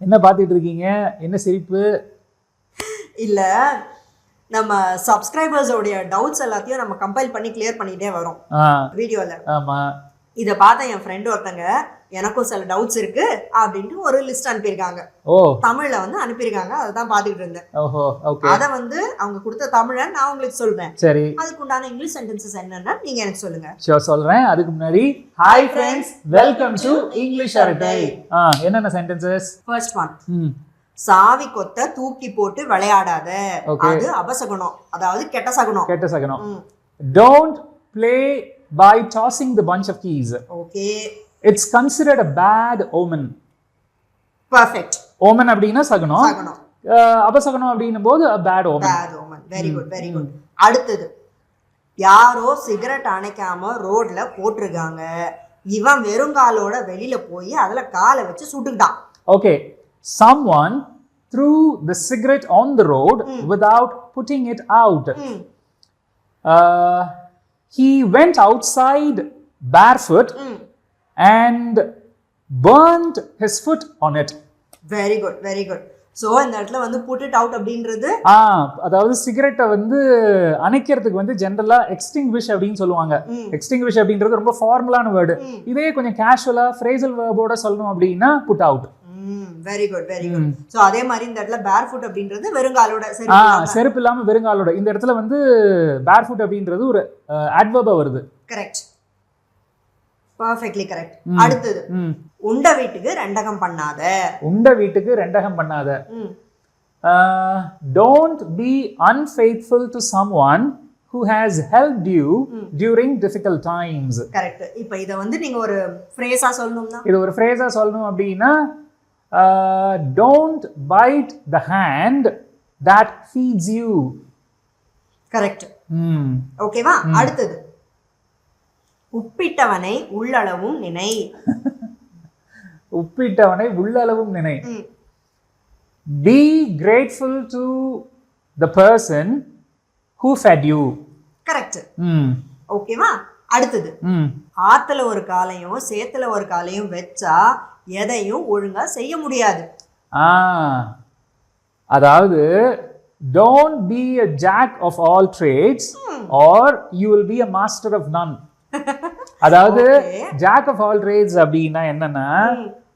என்ன பார்த்துட்டு இருக்கீங்க? என்ன சிரிப்பு? இல்ல நம்ம சப்ஸ்கிரைபர்ஸோடைய டவுட்ஸ் எல்லாத்தையும் நம்ம கம்பைல் பண்ணி கிளியர் பண்ணிட்டே வரோம். ஆ. வீடியோல ஆமா. இதை பார்த்த என் ஃப்ரெண்டு ஒருத்தங்க எனக்கும் சில டவுட்ஸ் இருக்கு அப்படின்ட்டு ஒரு லிஸ்ட் அனுப்பியிருக்காங்க. ஓ. தமிழ்ல வந்து அனுப்பியிருக்காங்க அதை தான் பார்த்துக்கிட்டு இருந்தேன். அதை வந்து அவங்க கொடுத்த தமிழை நான் உங்களுக்கு சொல்றேன் சரி. அதுக்கு உண்டான இங்கிலீஷ் சென்டென்சஸ் என்னன்னா நீங்க எனக்கு சொல்லுங்க. ஷோர் சொல்றேன். அதுக்கு முன்னாடி hi friends welcome to English அரட்டை என்னென்ன சென்டென்சஸ் ஃபர்ஸ்ட் ஒன் சாவி கொத்த தூக்கி போட்டு விளையாடாத. அது அபசகுணம். அதாவது கெட்ட சகுனம் கேட்ட சகனம் don't play by tossing the bunch of keys okay it's considered a bad omen perfect omen அப்படின்னா சகுனம். சகுனம். அபசகுனம் அப்படின்னும் போது bad omen bad omen very good very good அடுத்தது யாரோ சிகரெட் அணைக்காம ரோட்ல போட்டிருக்காங்க. இவன் வெறுங்காலோட வெளியில போய் அதுல காலை வச்சு சுட்டுக்கிட்டான். Okay, someone threw the cigarette on the road without putting it out. ம், Uh, he went outside barefoot ம் and burned his foot on it. Very good very good so இந்த இடத்துல வந்து புட் இட் அவுட் அப்படின்றது ஆ அதாவது சிகரெட்டை வந்து அணைக்கிறதுக்கு வந்து ஜென்ரலா எக்ஸ்டிங்விஷ் அப்படின்னு சொல்லுவாங்க. எக்ஸ்டிங்விஷ் அப்படின்றது ரொம்ப ஃபார்முலான வேர்டு. இதே கொஞ்சம் கேஷுவலா ஃப்ரேசல் வேர்போட சொல்லணும் அப்படின்னா put out very good very good so அதே மாதிரி இந்த இடத்துல பேர் ஃபுட் அப்படின்றது வெறுங்காலோட செருப்பு இல்லாம. வெறுங்காலோட. இந்த இடத்துல வந்து பேர்ஃபுட் அப்படின்றது ஒரு அட்வர்பா வருது. கரெக்ட் பர்ஃபெக்ட்லி கரெக்ட் அடுத்தது உண்ட வீட்டுக்கு ரெண்டகம் பண்ணாத. உண்ட வீட்டுக்கு ரெண்டகம் பண்ணாத. Don't be unfaithful to someone who has help you during difficult times correct இப்போ இதை வந்து நீங்க ஒரு ஃப்ரேஸா சொல்லணும்னா? இது ஒரு ஃப்ரேஸா சொல்லணும் அப்படின்னா don't bite the hand that feeds you correct ஓகேவா அடுத்தது. உப்பிட்டவனை உள்ளளவும் நினை. உப்பிட்டவனை உள்ளளவும் நினை. Be grateful to the person who fed you correct ஓகேவா அடுத்தது. ஆத்துல ஒரு காலையும் சேத்துல ஒரு காலையும் வச்சா எதையும் ஒழுங்கா செய்ய முடியாது. ஆ. அதாவது don't be a jack of all trades or you will be a master of none அதாவது. ஜாக் ஆஃப் ஆல் ட்ரேட்ஸ் அப்படின்னா என்னன்னா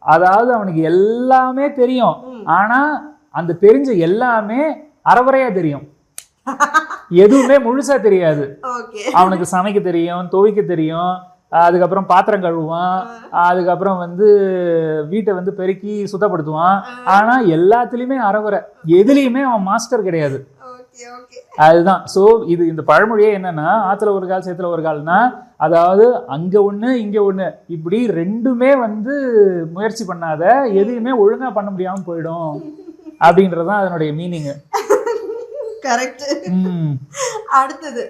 அதாவது அவனுக்கு எல்லாமே தெரியும். ஆனா அந்த தெரிஞ்ச எல்லாமே அறவரையா தெரியும். எதுவுமே முழுசா தெரியாது. அவனுக்கு சமைக்க தெரியும் துவைக்க தெரியும் அதுக்கப்புறம் பாத்திரம் கழுவுவான். அதுக்கப்புறம் வந்து வீட்டை வந்து பெருக்கி சுத்தப்படுத்துவான். ஆனா எல்லாத்துலயுமே அறகுறை. எதுலயுமே அவன் மாஸ்டர் கிடையாது. அதுதான். சோ இது இந்த பழமொழியே என்னன்னா ஆத்துல ஒரு கால் சேத்துல ஒரு கால்னா அதாவது அங்க ஒண்ணு இங்க ஒண்ணு. இப்படி ரெண்டுமே வந்து முயற்சி பண்ணாத எதையுமே ஒழுங்கா பண்ண முடியாம போயிடும். அப்படின்றதுதான் அதனுடைய மீனிங் கரெக்ட் அடுத்தது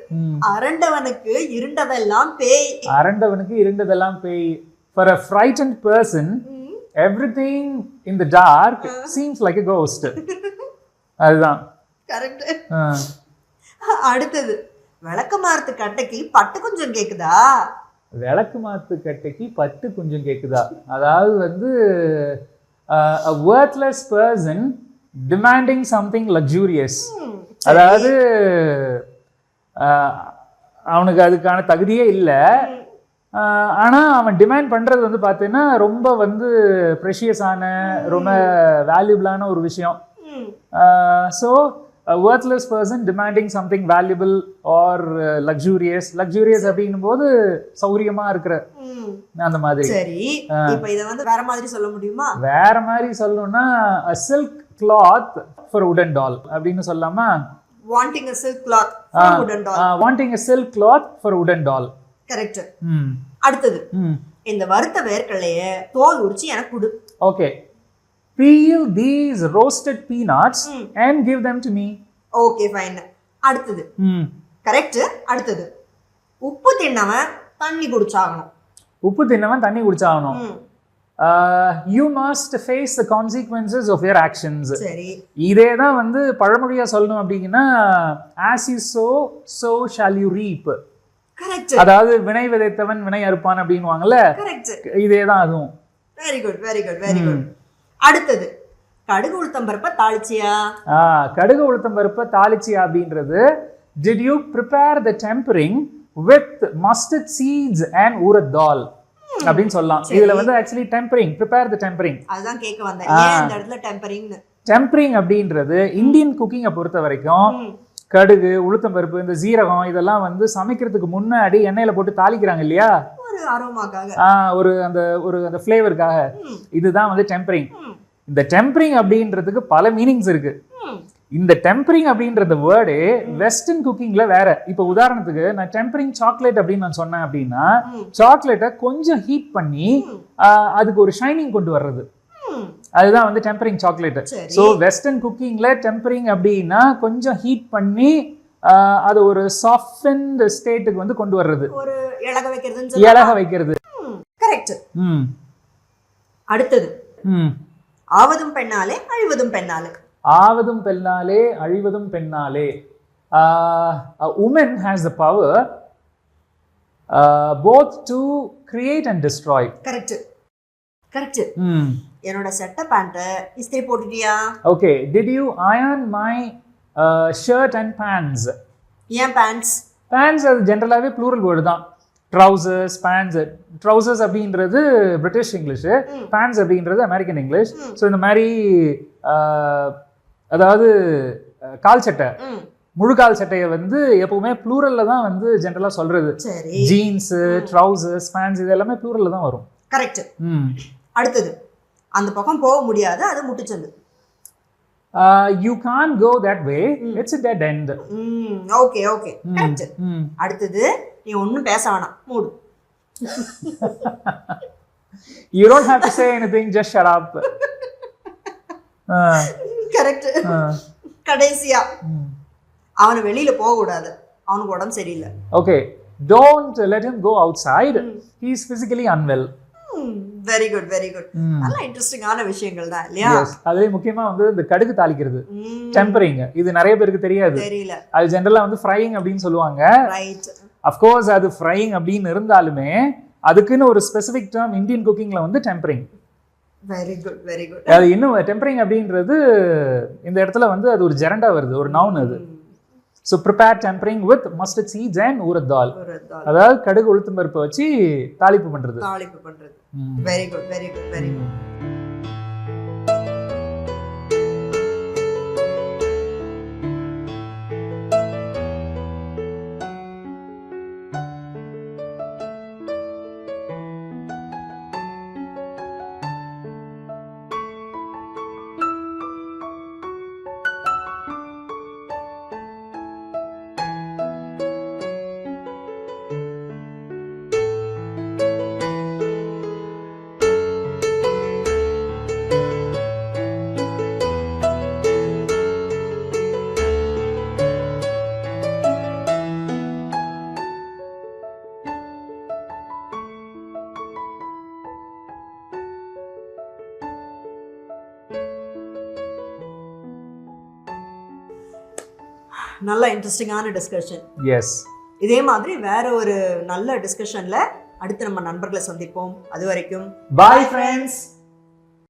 அரண்டவனுக்கு இருண்டதெல்லாம் பேய். அரண்டவனுக்கு இருண்டதெல்லாம் பேய். For a frightened person everything in the dark seems like a ghost அதுதான். கரெக்ட். அடுத்தது விளக்கமாரத்து கட்டைக்கு பட்டு கொஞ்சம் கேக்குதா? விளக்கு மாத்து கட்டைக்கு பட்டு கொஞ்சம் கேக்குதா? அதாவது வந்து worthless person demanding something luxurious அதாவது அவனுக்கு அதுக்கான தகுதியே இல்லை. ஆனா அவன் டிமாண்ட் பண்றது வந்து பார்த்தீங்கன்னா ரொம்ப வந்து ப்ரெஷியஸான ரொம்ப வேல்யூபிளான ஒரு விஷயம். So worthless person demanding something valuable or luxurious luxurious அப்படின்னும் போது சௌரியமா இருக்கிற. அந்த மாதிரி. சரி. இப்ப இத வந்து வேற மாதிரி சொல்ல முடியுமா? வேற மாதிரி சொல்லணும்னா silk cloth for wooden doll அப்படின்னு சொல்லாமா wanting a silk cloth wooden doll wanting a silk cloth for wooden doll correct ம். அடுத்தது ம். இந்த வறுத்த வேர்க்கடலைய தோல் உரிச்சு எனக்கு கொடு. Peel these roasted peanuts Mm. and give them to me. Okay fine அடுத்தது ம். கரெக்ட் அடுத்தது உப்பு தின்னவன் தண்ணி குடிச்சாகணும். உப்பு தின்னவன் தண்ணி குடிச்சாகணும். ம், you must face the consequences of your actions இதே தான் வந்து பழமொழியா சொல்லணும் அப்படின்னா as you sow so shall you reap அதாவது வினை விதைத்தவன் வினை அறுப்பான் அப்படின்னுவாங்கல்ல? கரெக்ட் இதே தான் அதுவும் very good very good very good அடுத்தது கடுகு உளுத்தம் பருப்பை தாளிச்சியா? ஆ, கடுகு உளுத்தம் பருப்பை தாளிச்சி அப்படின்றது did you prepare the tempering with mustard seeds and urad dal? அப்படின்னு சொல்லலாம். இதுல வந்து actually tempering prepare the tempering. அதுதான் கேட்க வந்தேன். இந்த இடத்துல டெம்பரிங்னு tempering அப்படின்றது இந்தியன் குக்கிங்கை பொறுத்த வரைக்கும் கடுகு உளுத்தம் பருப்பு இந்த சீரகம் இதெல்லாம் வந்து சமைக்கிறதுக்கு முன்னாடி எண்ணெயில போட்டு தாளிக்கிறாங்க இல்லையா? ஒரு அரோமாக்காக. ஆ, ஒரு அந்த ஒரு அந்த ஃப்ளேவருக்காக. இதுதான் வந்து டெம்பரிங். இந்த டெம்பரிங் அப்படின்றதுக்கு பல மீனிங்ஸ் இருக்கு. இந்த டெம்பரிங் அப்படின்றது வேர்டு வெஸ்டர்ன் குக்கிங்ல வேற. இப்போ உதாரணத்துக்கு நான் டெம்பரிங் சாக்லேட் அப்படின்னு நான் சொன்னேன் அப்படின்னா. சாக்லேட்டை கொஞ்சம் ஹீட் பண்ணி அதுக்கு ஒரு ஷைனிங் கொண்டு வர்றது. அதுதான் வந்து டெம்பரிங் சாக்லேட் ஸோ வெஸ்டர்ன் குக்கிங்ல டெம்பரிங் அப்படின்னா கொஞ்சம் ஹீட் பண்ணி அது ஒரு சாஃப்ட் ஸ்டேட்டுக்கு வந்து கொண்டு வர்றது. ஒரு இலக வைக்கிறதுன்னு இலக வைக்கிறது. கரெக்ட் அடுத்தது. ஆவதும் பெண்ணாலே அழிவதும் பெண்ணாலே. ஆவதும் பெண்ணாலே அழிவதும் பெண்ணாலே. Woman has the power both to create and destroy correct correct என்னோட செட்ட பேண்ட்டை இஸ்திரி போட்டுட்டியா? Okay did you iron my shirt and pants ஏன் பேண்ட்ஸ் பேண்ட்ஸ் அது ஜென்ரலாகவே ப்ளூரல் வேர்டு தான். ட்ரௌசர்ஸ் பேண்ட்ஸ் ட்ரௌசர்ஸ் அப்படின்றது பிரிட்டிஷ் இங்கிலீஷு. பேண்ட்ஸ் அப்படின்றது அமெரிக்கன் இங்கிலீஷ். ஸோ இந்த மாதிரி அதாவது கால் சட்டை. ம். முழுக்கால் சட்டையை வந்து எப்பவுமே ப்ளூரல்ல தான் வந்து ஜென்ரலாக சொல்றது. சரி. ஜீன்ஸு ட்ரௌசர்ஸ் பேண்ட்ஸ் இது எல்லாமே ப்ளூரல்ல தான் வரும். கரெக்ட் அடுத்தது. அந்த பக்கம் போக முடியாது அது முட்டுச்சந்து you can go that way. It's dead end okay okay correct அடுத்தது நீ ஒன்றும் பேச வேணாம். மூடு. You don't have to say anything just shut up correct கடைசியா. அவனை வெளியில போக கூடாது அவனுக்கு உடம்பு சரியில்லை. Okay don't let him go outside. He is physically unwell very good very good நல்ல இன்ட்ரெஸ்டிங்கான விஷயங்கள் தான் இல்லையா? அதுலேயே முக்கியமா வந்து இந்த கடுகு தாளிக்கிறது. டெம்பரிங் இது நிறைய பேருக்கு தெரியாது. தெரியல. அது ஜென்ரலா வந்து ஃப்ரைங் அப்படின்னு சொல்லுவாங்க. ரைட் அஃப்கோர்ஸ் அது ஃப்ரைங் அப்படின்னு இருந்தாலுமே அதுக்குன்னு ஒரு ஸ்பெசிஃபிக் டேர்ம் இந்தியன் குக்கிங்ல வந்து tempering very good very good அது இன்னும் டெம்பரிங் அப்படின்றது இந்த இடத்துல வந்து அது ஒரு ஜெரண்டா வருது ஒரு நவுன் அது. So prepare tempering with mustard seeds and urad dal ஒரு தால் அதாவது கடுகு உளுத்தம் பருப்பை வச்சு தாளிப்பு பண்றது. தாளிப்பு பண்றது. ம். Very good very good very good நல்ல இன்ட்ரெஸ்டிங்கான டிஸ்கஷன் எஸ் இதே மாதிரி வேற ஒரு நல்ல டிஸ்கஷன்ல அடுத்து நம்ம நண்பர்களை சந்திப்போம். அது வரைக்கும் பாய் ஃப்ரெண்ட்ஸ்